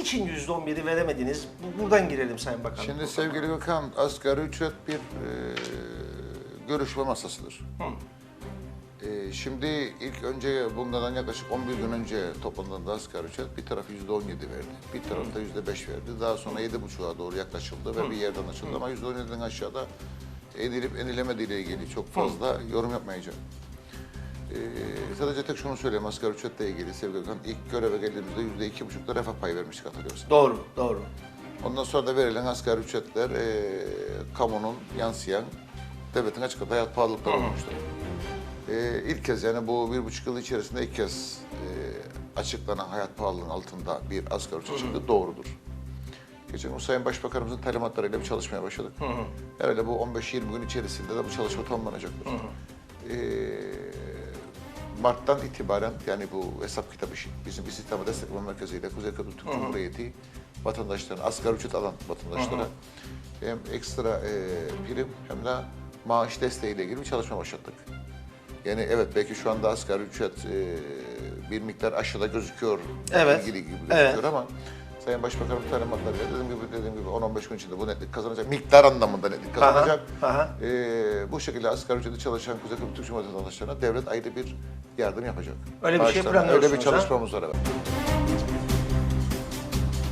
Niçin %11'i veremediniz? Bu- Buradan girelim Sayın Bakanım. Şimdi sevgili Gökhan, asgari ücret bir e, görüşme masasıdır. E, şimdi ilk önce bundan yaklaşık 11 gün önce toplandığında asgari ücret bir taraf %17 verdi, bir taraf da %5 verdi. Daha sonra 7,5'a doğru yaklaşıldı ve bir yerden açıldı ama %17'den aşağıda edilip enilemediği ile ilgili çok fazla yorum yapmayacağım. E, sadece tek şunu söyleyeyim asgari ücretle ilgili sevgili Gökhan. ilk göreve geldiğimizde %2,5'da refah payı vermiştik hatırlıyorsan. Doğru, doğru. Ondan sonra da verilen asgari ücretler e, kamunun yansıyan devletin açıkladığı hayat pahalılıkları olmuştur. E, ilk kez yani bu bir buçuk yıl içerisinde ilk kez e, açıklanan hayat pahalılığının altında bir asgari ücret çıktı doğrudur. Geçen gün Sayın Başbakanımızın talimatlarıyla bir çalışmaya başladık. Herhalde bu 15-20 gün içerisinde de bu çalışma tamamlanacaktır. E, Mart'tan itibaren yani bu hesap kitabı işi bizim İstihdamı Destekleme Merkezi ile Kuzey Kıbrıs Türk Cumhuriyeti vatandaşlarına, asgari ücret alan vatandaşlara hem ekstra e, prim hem de maaş desteğiyle ilgili bir çalışma başlattık. Yani evet belki şu anda asgari ücret e, bir miktar aşağıda gözüküyor, Evet, ilgili gibi evet. gözüküyor ama Sayın Başbakanım talimatlarıyla dediğim gibi dediğim gibi 10-15 gün içinde bu netlik kazanacak. Miktar anlamında netlik kazanacak. aha. Ee, bu şekilde asgari ücreti çalışan Kuzey Kıbrıs Türk Cumhuriyeti vatandaşlarına devlet ayrı bir yardım yapacak. Öyle bir şey Maaşlarına. Öyle bir planlıyorsunuz, ha? çalışmamız var. evet.